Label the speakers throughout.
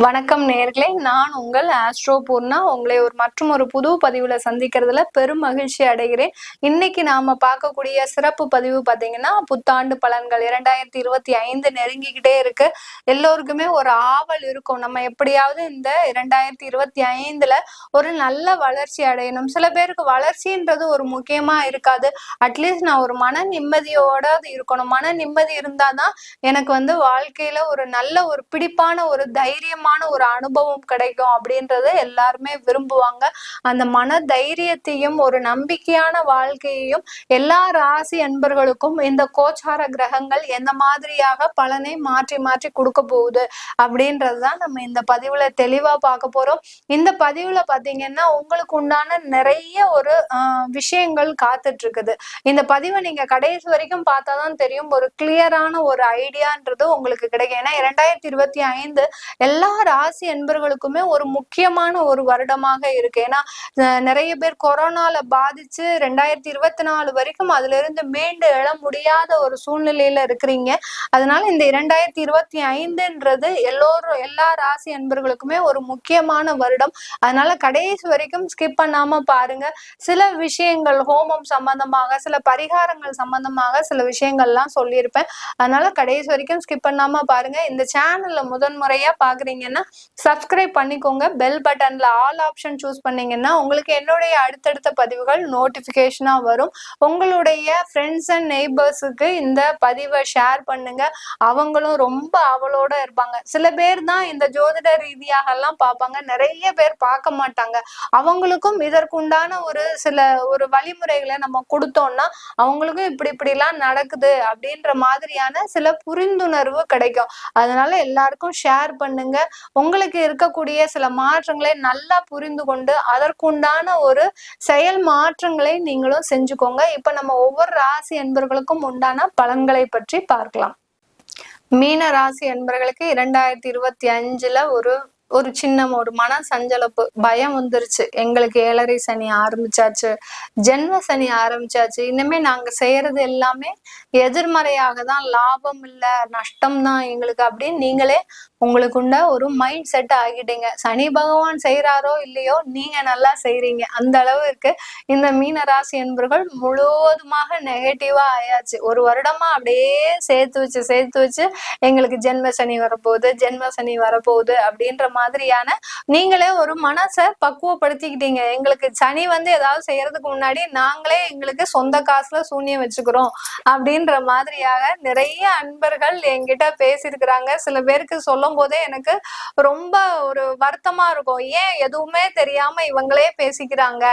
Speaker 1: வணக்கம் நேர்களே. நான் உங்கள் ஆஸ்ட்ரோ பூர்ணா. உங்களை ஒரு மற்றும் ஒரு புது பதிவுல சந்திக்கிறதுல பெரும் மகிழ்ச்சி அடைகிறேன். இன்னைக்கு நாம பார்க்கக்கூடிய சிறப்பு பதிவு பாத்தீங்கன்னா புத்தாண்டு பலன்கள் இரண்டாயிரத்தி இருபத்தி ஐந்து நெருங்கிக்கிட்டே இருக்கு. எல்லோருக்குமே ஒரு ஆவல் இருக்கும். நம்ம எப்படியாவது இந்த இரண்டாயிரத்தி இருபத்தி ஐந்துல ஒரு நல்ல வளர்ச்சி அடையணும். சில பேருக்கு வளர்ச்சின்றது ஒரு முக்கியமா இருக்காது. அட்லீஸ்ட் நான் ஒரு மன நிம்மதியோட இருக்கணும். மன நிம்மதி இருந்தாதான் எனக்கு வந்து வாழ்க்கையில ஒரு நல்ல ஒரு பிடிப்பான ஒரு தைரியமான ஒரு அனுபவம் கிடைக்கும் அப்படின்றத எல்லாருமே விரும்புவாங்க. அந்த மன தைரியத்தையும் ஒரு நம்பிக்கையான வாழ்க்கையையும் எல்லா ராசி அன்பர்களுக்கும் இந்த கோச்சார கிரகங்கள் எந்த மாதிரியாக பலனை மாற்றி மாற்றி கொடுக்க போகுது அப்படின்றதுதான் நம்ம இந்த பதிவுல தெளிவா பார்க்க போறோம். இந்த பதிவுல பாத்தீங்கன்னா உங்களுக்கு உண்டான நிறைய ஒரு விஷயங்கள் காத்துட்டு இருக்குது இந்த பதிவை நீங்க கடைசி வரைக்கும் பார்த்தாதான் தெரியும். ஒரு கிளியரான ஒரு ஐடியான்றது உங்களுக்கு கிடைக்கும். ஏன்னா இரண்டாயிரத்தி இருபத்தி ஐந்து எல்லா ராசி அன்பர்களுக்குமே ஒரு முக்கியமான ஒரு வருடமாக இருக்கு. ஏன்னா நிறைய பேர் கொரோனால பாதிச்சு ரெண்டாயிரத்தி இருபத்தி நாலு வரைக்கும் அதுல இருந்து மீண்டு எழ முடியாத ஒரு சூழ்நிலையில இருக்கிறீங்க. அதனால இந்த இரண்டாயிரத்தி இருபத்தி ஐந்துன்றது எல்லோரும் எல்லா ராசி அன்பர்களுக்குமே ஒரு முக்கியமான வருடம். அதனால கடைசி வரைக்கும் ஸ்கிப் பண்ணாம பாருங்க. சில விஷயங்கள் ஹோமம் சம்பந்தமாக சில பரிகாரங்கள் சம்பந்தமாக சில விஷயங்கள்லாம் சொல்லியிருப்பேன். அதனால கடைசி வரைக்கும் ஸ்கிப் பண்ணாம பாருங்க. இந்த சேனல்ல முதன்முறையா பண்ணீங்கன்னா சப்ஸ்கிரைப் பண்ணிக்கோங்க. பெல் பட்டன்ல ஆல் ஆப்ஷன் சூஸ் பண்ணீங்கன்னா உங்களுக்கு என்னுடைய அடுத்தடுத்த பதிவுகள் நோட்டிபிகேஷனா வரும். உங்களுடைய ஃப்ரெண்ட்ஸ் அண்ட் நெய்பர்ஸுக்கு இந்த பதிவை ஷேர் பண்ணுங்க. அவங்களும் ரொம்ப அவளோட இருப்பாங்க. சில பேர் தான் இந்த ஜோதிட ரீதியாக எல்லாம் பார்ப்பாங்க. நிறைய பேர் பார்க்க மாட்டாங்க. அவங்களுக்கும் இதற்குண்டான ஒரு சில ஒரு வழிமுறைகளை நம்ம கொடுத்தோம்னா அவங்களுக்கும் இப்படி இப்படி எல்லாம் நடக்குது அப்படின்ற மாதிரியான சில புரிந்துணர்வு கிடைக்கும். அதனால எல்லாருக்கும் ஷேர் பண்ணுங்க. உங்களுக்கு இருக்கக்கூடிய சில மாற்றங்களை நல்லா புரிந்து கொண்டு அதற்குண்டான ஒரு செயல் மாற்றங்களை நீங்களும் செஞ்சுக்கோங்க. இப்ப நம்ம ஒவ்வொரு ராசி என்பர்களுக்கும் உண்டான பலன்களை பற்றி பார்க்கலாம். மீன ராசி என்பர்களுக்கு இரண்டாயிரத்தி இருபத்தி அஞ்சுல ஒரு ஒரு சின்ன ஒரு மன சஞ்சலப்பு பயம் வந்துருச்சு. எங்களுக்கு ஏழரை சனி ஆரம்பிச்சாச்சு. ஜென்ம சனி ஆரம்பிச்சாச்சு. இனிமே நாங்க செய்யறது எல்லாமே எதிர்மறையாக தான். லாபம் இல்ல நஷ்டம் தான் எங்களுக்கு அப்படின்னு நீங்களே உங்களுக்குண்ட ஒரு மைண்ட் செட் ஆகிட்டீங்க. சனி பகவான் செய்யறாரோ இல்லையோ நீங்க நல்லா செய்றீங்க. அந்த அளவுக்கு இந்த மீன ராசி என்பவர்கள் முழுவதுமாக நெகட்டிவா ஆயாச்சு. ஒரு வருடமா அப்படியே சேர்த்து வச்சு சேர்த்து வச்சு எங்களுக்கு ஜென்ம சனி வரப்போகுது ஜென்ம சனி வரப்போகுது அப்படின்ற மாதிரியான நீங்களே ஒரு மனசை பக்குவப்படுத்திக்கிட்டீங்க. எங்களுக்கு சனி வந்து ஏதாவது செய்யறதுக்கு முன்னாடி நாங்களே எங்களுக்கு சொந்த காசுல சூன்யம் வச்சுக்கிறோம் அப்படின்ற மாதிரியாக நிறைய அன்பர்கள் என்கிட்ட பேசியிருக்கிறாங்க. சில பேருக்கு சொல்லும் போதே எனக்கு ரொம்ப ஒரு வருத்தமா இருக்கும். ஏன் எதுவுமே தெரியாம இவங்களே பேசிக்கிறாங்க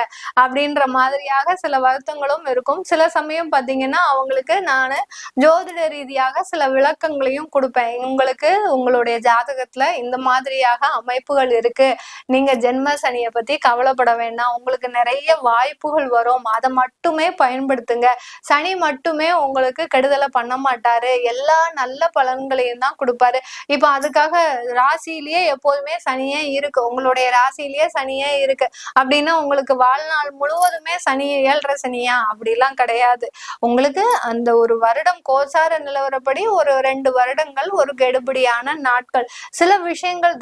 Speaker 1: அப்படின்ற மாதிரியாக சில வருத்தங்களும் இருக்கும். சில சமயம் பாத்தீங்கன்னா அவங்களுக்கு நான் ஜோதிட ரீதியாக சில விளக்கங்களையும் கொடுப்பேன். உங்களுக்கு உங்களுடைய ஜாதகத்துல இந்த மாதிரியாக அமைப்புகள் இருக்கு. நீங்க ஜென்ம சனியை பத்தி கவலைப்பட வேண்டாம். உங்களுக்கு நிறைய வாய்ப்புகள் வரும். அதை மட்டுமே பயன்படுத்துங்க. சனி மட்டுமே உங்களுக்கு கெடுதலை பண்ண மாட்டாரு. எல்லா நல்ல பலன்களையும் தான் கொடுப்பாரு. இப்ப அதுக்காக ராசியிலேயே எப்போதுமே சனியே இருக்கு. உங்களுடைய ராசியிலேயே சனியே இருக்கு. அப்படின்னா உங்களுக்கு வாழ்நாள் முழுவதுமே சனி ஏழரை சனியா? அப்படிலாம் கிடையாது. உங்களுக்கு அந்த ஒரு வருடம் கோசார நிலவரப்படி ஒரு ரெண்டு வருடங்கள் ஒரு கெடுபிடியான நாட்கள். சில விஷயங்கள்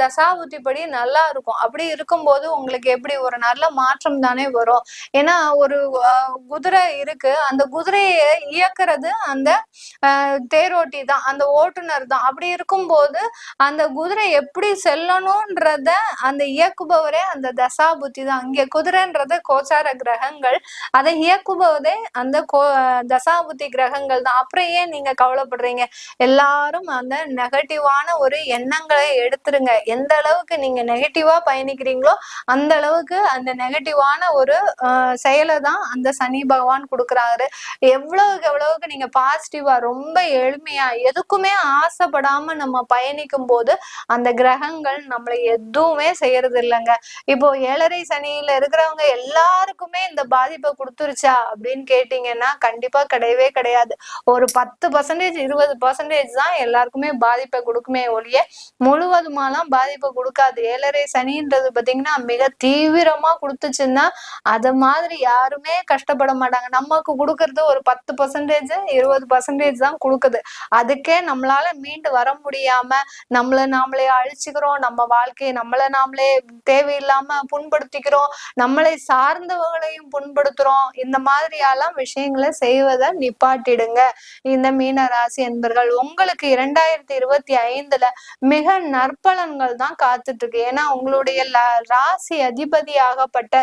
Speaker 1: படி நல்லா இருக்கும். அப்படி இருக்கும்போது உங்களுக்கு எப்படி ஒரு நல்ல மாற்றம் தானே வரும். ஏன்னா ஒரு குதிரை இருக்கு. அந்த குதிரையை இயக்குறது அந்த தேரோட்டி தான். அந்த ஓட்டுநர் தான். அப்படி இருக்கும்போது அந்த குதிரை எப்படி செல்லணும்ன்றத அந்த இயக்குபவரே அந்த தசாபுத்தி தான். இங்கே குதிரைன்றது கோச்சார கிரகங்கள். அதை இயக்குபவதே அந்த கோ தசாபுத்தி கிரகங்கள் தான். அப்புறம் ஏன் நீங்க கவலைப்படுறீங்க? எல்லாரும் அந்த நெகட்டிவான ஒரு எண்ணங்களை எடுத்துருங்க. எந்த அளவுக்கு நீங்க நெகட்டிவா பயணிக்கிறீங்களோ அந்த அளவுக்கு அந்த நெகட்டிவான ஒரு செயலை தான் அந்த சனி பகவான் கொடுக்குறாரு. எவ்வளவுக்கு எவ்வளவுக்கு நீங்க பாசிட்டிவா ரொம்ப எளிமையா எதுக்குமே ஆசைப்படாம நம்ம பயணிக்கும் போது அந்த கிரகங்கள் நம்மளை எதுவுமே செய்யறது இல்லைங்க. இப்போ ஏழரை சனியில இருக்கிறவங்க எல்லாருக்குமே இந்த பாதிப்பை கொடுத்துருச்சா அப்படின்னு கேட்டீங்கன்னா கண்டிப்பா கிடையவே கிடையாது. ஒரு பத்து பர்சன்டேஜ் இருபது பர்சன்டேஜ் தான் எல்லாருக்குமே பாதிப்பை கொடுக்குமே ஒழிய முழுவதுமாலாம் பாதிப்பை கொடுக்காது. ஏழரை சனின்றது பாத்தீங்கன்னா மிக தீவிரமா கொடுத்துச்சுன்னா அத மாதிரி யாருமே கஷ்டப்பட மாட்டாங்க. நமக்கு கொடுக்கறது ஒரு பத்து பர்சன்டேஜ் இருபது பர்சன்டேஜ் தான் கொடுக்குது. அதுக்கே நம்மளால மீண்டு வர முடியாம நம்மள நாமளே அழிச்சுக்கிறோம். நம்ம வாழ்க்கையை நம்மள நாமளே தேவையில்லாம புண்படுத்திக்கிறோம். நம்மளை சார்ந்தவர்களையும் புண்படுத்துறோம். இந்த மாதிரியெல்லாம் விஷயங்களை செய்வதை நிப்பாட்டிடுங்க. இந்த மீன ராசி என்பர்கள் உங்களுக்கு இரண்டாயிரத்தி இருபத்தி ஐந்துல மிக நற்பலன்கள் தான் பார்த்துட்டு இருக்கு. ஏன்னா உங்களுடைய ராசி அதிபதியாகப்பட்ட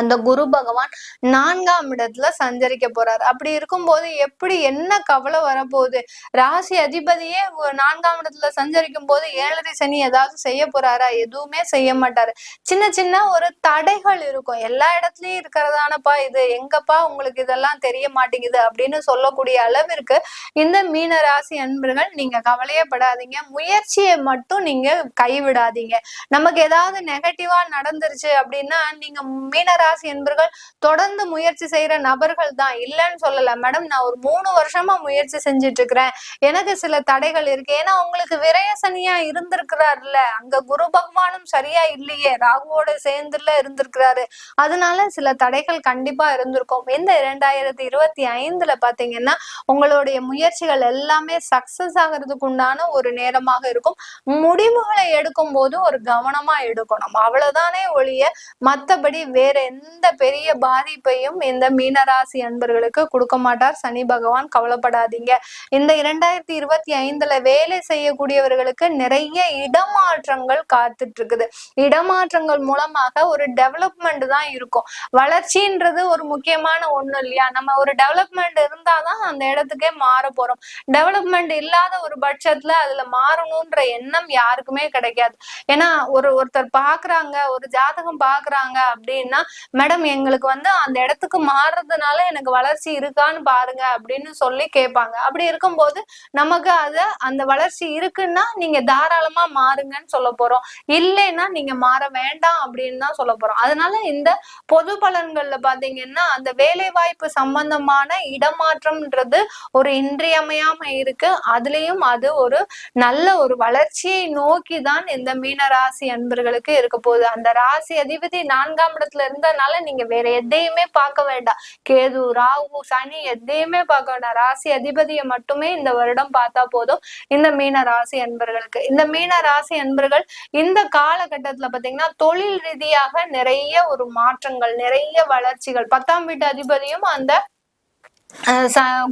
Speaker 1: அந்த குரு பகவான் நான்காம் இடத்துல சஞ்சரிக்க போறாரு. அப்படி இருக்கும்போது எப்படி என்ன கவலை வரப்போகுது? ராசி அதிபதியே நான்காம் இடத்துல சஞ்சரிக்கும் போது ஏழரை சனி ஏதாவது செய்ய போறாரா? எதுவுமே செய்ய மாட்டாரு. சின்ன சின்ன ஒரு தடைகள் இருக்கும். எல்லா இடத்துலயும் இருக்கிறதானப்பா இது? எங்கப்பா உங்களுக்கு இதெல்லாம் தெரிய மாட்டேங்குது? அப்படின்னு சொல்லக்கூடிய அளவிற்கு இந்த மீன ராசி அன்பர்கள் நீங்க கவலையப்படாதீங்க முயற்சியை மட்டும் நீங்க கைவிடாதீங்க. நமக்கு ஏதாவது நெகட்டிவா நடந்துருச்சு அப்படின்னா நீங்க மீனராசி ராசி என்பர்கள் தொடர்ந்து முயற்சி செய்யற நபர்கள் தான். இல்லைன்னு சொல்லல. மேடம் நான் ஒரு மூணு வருஷமா முயற்சி செஞ்சுட்டு இருக்கிறேன் எனக்கு சில தடைகள் இருக்கு. ஏன்னா உங்களுக்கு விரயசனியா இருந்திருக்கிறாருல அங்க குரு பகவானும் சரியா இல்லையே. ராகுவோட சேர்ந்துல இருந்திருக்கிறாரு. அதனால சில தடைகள் கண்டிப்பா இருந்திருக்கும். இந்த இரண்டாயிரத்தி இருபத்தி ஐந்துல பாத்தீங்கன்னா உங்களுடைய முயற்சிகள் எல்லாமே சக்சஸ் ஆகிறதுக்கு உண்டான ஒரு நேரமாக இருக்கும். முடிவுகளை எடுக்கும் போது ஒரு கவனமா எடுக்கணும். அவ்வளவுதானே ஒழிய மத்தபடி வேற எந்த எந்த பெரிய பாதிப்பையும் இந்த மீனராசி அன்பர்களுக்கு கொடுக்க மாட்டார். சனி பகவான் கவலைப்படாதீங்க. இந்த இரண்டாயிரத்தி இருபத்தி ஐந்துல வேலை செய்யக்கூடியவர்களுக்கு நிறைய இடமாற்றங்கள் காத்துட்டு இருக்குது இடமாற்றங்கள் மூலமாக ஒரு டெவலப்மெண்ட் தான் இருக்கும். வளர்ச்சின்றது ஒரு முக்கியமான ஒண்ணு இல்லையா? நம்ம ஒரு டெவலப்மெண்ட் இருந்தாதான் அந்த இடத்துக்கே மாற போறோம். டெவலப்மெண்ட் இல்லாத ஒரு பட்சத்துல அதுல மாறணும்ன்ற எண்ணம் யாருக்குமே கிடைக்காது. ஏன்னா ஒரு ஒருத்தர் பாக்குறாங்க ஒரு ஜாதகம் பாக்குறாங்க அப்படின்னா மேடம் எங்களுக்கு வந்து அந்த இடத்துக்கு மாறுறதுனால எனக்கு வளர்ச்சி இருக்கான்னு பாருங்க அப்படின்னு சொல்லி கேட்பாங்க. அப்படி இருக்கும்போது நமக்கு அது அந்த வளர்ச்சி இருக்குன்னா நீங்க தாராளமா மாறுங்கன்னு சொல்ல போறோம். இல்லைன்னா நீங்க மாற வேண்டாம் அப்படின்னு தான் சொல்ல போறோம். அதனால இந்த பொது பலன்கள்ல பாத்தீங்கன்னா அந்த வேலை வாய்ப்பு சம்பந்தமான இடமாற்றம்ன்றது ஒரு இன்றியமையாம இருக்கு. அதுலயும் அது ஒரு நல்ல ஒரு வளர்ச்சியை நோக்கி தான் இந்த மீன ராசி அன்பர்களுக்கு இருக்க போகுது. அந்த ராசி அதிபதி நான்காம் இடத்துல இருந்து இருந்தனால நீங்க வேற எதையுமே பார்க்க வேண்டாம். கேது ராகு சனி எதையுமே பார்க்க வேண்டாம். ராசி அதிபதியை மட்டுமே இந்த வருடம் பார்த்தா போதும். இந்த மீன ராசி அன்பர்களுக்கு. இந்த மீன ராசி அன்பர்கள் இந்த காலகட்டத்துல பாத்தீங்கன்னா தொழில் ரீதியாக நிறைய ஒரு மாற்றங்கள் நிறைய வளர்ச்சிகள். பத்தாம் வீட்டு அதிபதியும் அந்த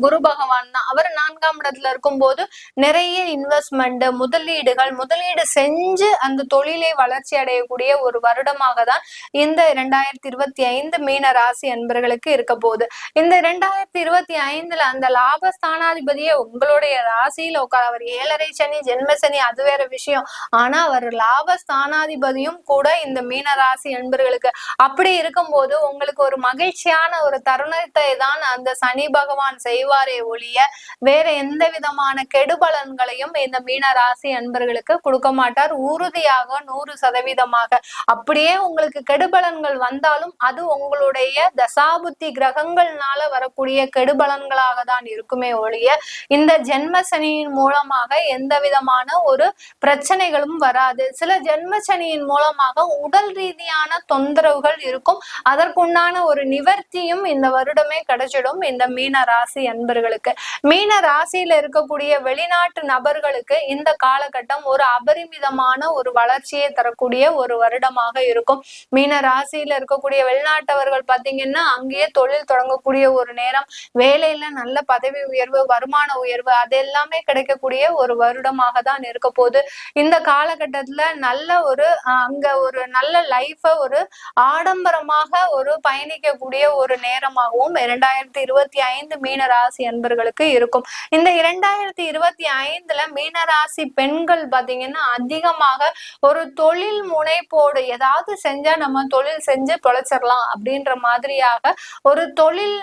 Speaker 1: குரு பகவான் தான். அவர் பத்தாம் இடத்துல இருக்கும்போது நிறைய இன்வெஸ்ட்மெண்ட் முதலீடுகள் முதலீடு செஞ்சு அந்த தொழிலை வளர்ச்சி அடையக்கூடிய ஒரு வருடமாக தான் இந்த இரண்டாயிரத்தி இருபத்தி ஐந்து மீன ராசி அன்பர்களுக்கு இருக்க போகுது. இந்த இரண்டாயிரத்தி இருபத்தி ஐந்துல அந்த லாபஸ்தானாதிபதியே உங்களுடைய ராசியில உட்கார். அவர் ஏழரை சனி ஜென்ம சனி அது வேற விஷயம். ஆனா அவர் லாபஸ்தானாதிபதியும் கூட இந்த மீன ராசி அன்பர்களுக்கு. அப்படி இருக்கும்போது உங்களுக்கு ஒரு மகிழ்ச்சியான ஒரு தருணத்தை தான் அந்த சனி பகவான் செய்வாரே ஒழிய வேற எந்த விதமான கெடுபலன்களையும் இந்த மீன ராசி அன்பர்களுக்கு கொடுக்க மாட்டார். உறுதியாக நூறு சதவீதமாக. அப்படியே உங்களுக்கு கெடுபலன்கள் வந்தாலும் அது உங்களுடைய தசாபுத்தி கிரகங்கள்னால வரக்கூடிய கெடுபலன்களாக தான் இருக்குமே ஒழிய இந்த ஜென்மசனியின் மூலமாக எந்த விதமான ஒரு பிரச்சனைகளும் வராது. சில ஜென்மசனியின் மூலமாக உடல் ரீதியான தொந்தரவுகள் இருக்கும். அதற்குண்டான ஒரு நிவர்த்தியும் இந்த வருடமே கிடைச்சிடும் இந்த மீன ராசி அன்பர்களுக்கு. மீன ராசி ராசியில இருக்கக்கூடிய வெளிநாட்டு நபர்களுக்கு இந்த காலகட்டம் ஒரு அபரிமிதமான ஒரு வளர்ச்சியை தரக்கூடிய ஒரு வருடமாக இருக்கும். மீன ராசியில இருக்கக்கூடிய வெளிநாட்டவர்கள் பாத்தீங்கன்னா அங்கேயே தொழில் தொடங்கக்கூடிய ஒரு நேரம் வேலையில நல்ல பதவி உயர்வு வருமான உயர்வு அது எல்லாமே கிடைக்கக்கூடிய ஒரு வருடமாக தான் இருக்க போகுது. இந்த காலகட்டத்துல நல்ல ஒரு அங்க ஒரு நல்ல லைஃப ஒரு ஆடம்பரமாக ஒரு பயணிக்கக்கூடிய ஒரு நேரமாகவும் இரண்டாயிரத்தி இருபத்தி ஐந்து மீன ராசி அன்பர்களுக்கு இருக்கும். இந்த இரண்டாயிரத்தி இருபத்தி ஐந்துல மீனராசி பெண்கள் பாத்தீங்கன்னா அதிகமாக ஒரு தொழில் முனைப்போடு ஏதாவது செஞ்சா நம்ம தொழில் செஞ்சு தொலைச்சிடலாம் அப்படின்ற மாதிரியாக ஒரு தொழில்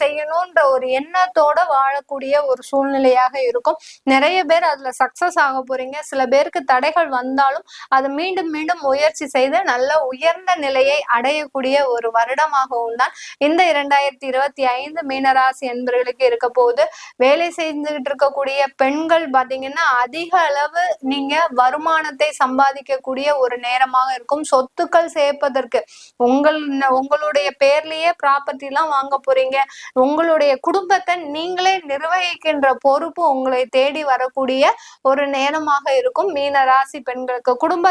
Speaker 1: செய்யணும்ன்ற ஒரு எண்ணத்தோட வாழக்கூடிய ஒரு சூழ்நிலையாக இருக்கும். நிறைய பேர் அதுல சக்சஸ் ஆக போறீங்க. சில பேருக்கு தடைகள் வந்தாலும் அதை மீண்டும் மீண்டும் முயற்சி செய்து நல்ல உயர்ந்த நிலையை அடையக்கூடிய ஒரு வருடமாகவும் தான் இந்த இரண்டாயிரத்தி இருபத்தி ஐந்து மீனராசி என்பவர்களுக்கு இருக்க போகுது. வேலை இருந்துகிட்டு இருக்கக்கூடிய பெண்கள் பாத்தீங்கன்னா அதிக அளவு நீங்க வருமானத்தை சம்பாதிக்கக்கூடிய ஒரு நேரமாக இருக்கும். சொத்துக்கள் சேர்ப்பதற்கு உங்கள் உங்களுடைய பேர்லயே ப்ராப்பர்ட்டி எல்லாம் வாங்க போறீங்க. உங்களுடைய குடும்பத்தை நீங்களே நிர்வகிக்கின்ற பொறுப்பு உங்களை தேடி வரக்கூடிய ஒரு நேரமாக இருக்கும். மீன ராசி பெண்களுக்கு குடும்ப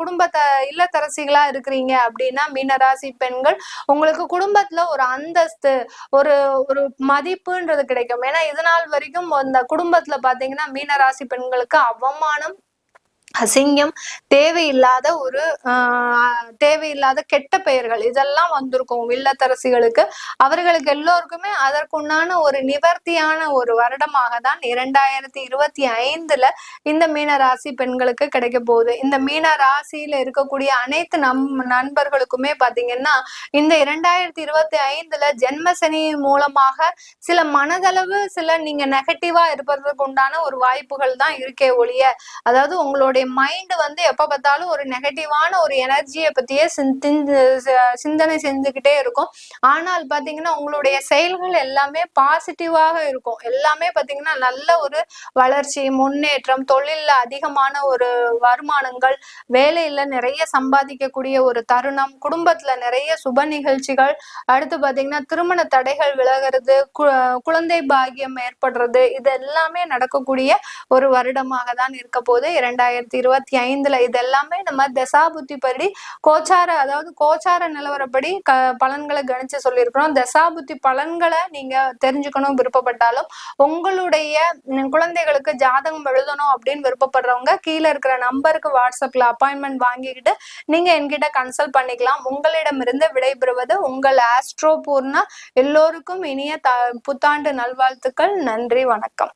Speaker 1: குடும்பத்தை இல்லத்தரசிகளா இருக்கிறீங்க அப்படின்னா மீனராசி பெண்கள் உங்களுக்கு குடும்பத்துல ஒரு அந்தஸ்து ஒரு ஒரு மதிப்புன்றது கிடைக்கும். ஏன்னா இதனால் வரைக்கும் அந்த குடும்பத்துல பாத்தீங்கன்னா மீனராசி பெண்களுக்கு அவமானம் அசிங்கம் தேவையில்லாத ஒரு தேவையில்லாத கெட்ட பெயர்கள் இதெல்லாம் வந்திருக்கும் வில்லத்தரசிகளுக்கு. அவர்களுக்கு எல்லோருக்குமே அதற்குண்டான ஒரு நிவர்த்தியான ஒரு வருடமாக தான் இரண்டாயிரத்தி இருபத்தி ஐந்துல இந்த மீன ராசி பெண்களுக்கு கிடைக்க போகுது. இந்த மீன ராசியில இருக்கக்கூடிய அனைத்து நம் நண்பர்களுக்குமே பாத்தீங்கன்னா இந்த இரண்டாயிரத்தி இருபத்தி ஐந்துல ஜென்மசனி மூலமாக சில மனதளவு சில நீங்க நெகட்டிவா இருப்பதற்கு உண்டான ஒரு வாய்ப்புகள் தான் இருக்கே ஒழிய அதாவது உங்களுடைய உங்களுடைய மைண்ட் வந்து எப்ப பார்த்தாலும் ஒரு நெகட்டிவான ஒரு எனர்ஜியை பத்தியே சிந்தனை செஞ்சுக்கிட்டே இருக்கும். ஆனால் பாத்தீங்கன்னா உங்களுடைய செயல்கள் எல்லாமே பாசிட்டிவாக இருக்கும். எல்லாமே பாத்தீங்கன்னா நல்ல ஒரு வளர்ச்சி முன்னேற்றம் தொழில்ல அதிகமான ஒரு வருமானங்கள் வேலையில நிறைய சம்பாதிக்கக்கூடிய ஒரு தருணம் குடும்பத்துல நிறைய சுப நிகழ்ச்சிகள் அடுத்து பாத்தீங்கன்னா திருமண தடைகள் விலகிறது குழந்தை பாகியம் ஏற்படுறது இது எல்லாமே நடக்கக்கூடிய ஒரு வருடமாக தான் இருக்க போது இரண்டாயிரத்தி ரெண்டாயிரத்தி இருபத்தி ஐந்துல இது எல்லாமே நம்ம தசாபுத்தி படி கோச்சார அதாவது கோச்சார நிலவரப்படி க பலன்களை கணிச்சு சொல்லியிருக்கிறோம். தசாபுத்தி பலன்களை நீங்க தெரிஞ்சுக்கணும் விருப்பப்பட்டாலும் உங்களுடைய குழந்தைகளுக்கு ஜாதகம் எழுதணும் அப்படின்னு விருப்பப்படுறவங்க கீழே இருக்கிற நம்பருக்கு வாட்ஸ்அப்ல அப்பாயின்மெண்ட் வாங்கிக்கிட்டு நீங்க என்கிட்ட கன்சல்ட் பண்ணிக்கலாம். உங்களிடமிருந்து விடைபெறுவது உங்கள் ஆஸ்ட்ரோ பூர்ணா. எல்லோருக்கும் இனிய த புத்தாண்டு நல்வாழ்த்துக்கள். நன்றி வணக்கம்.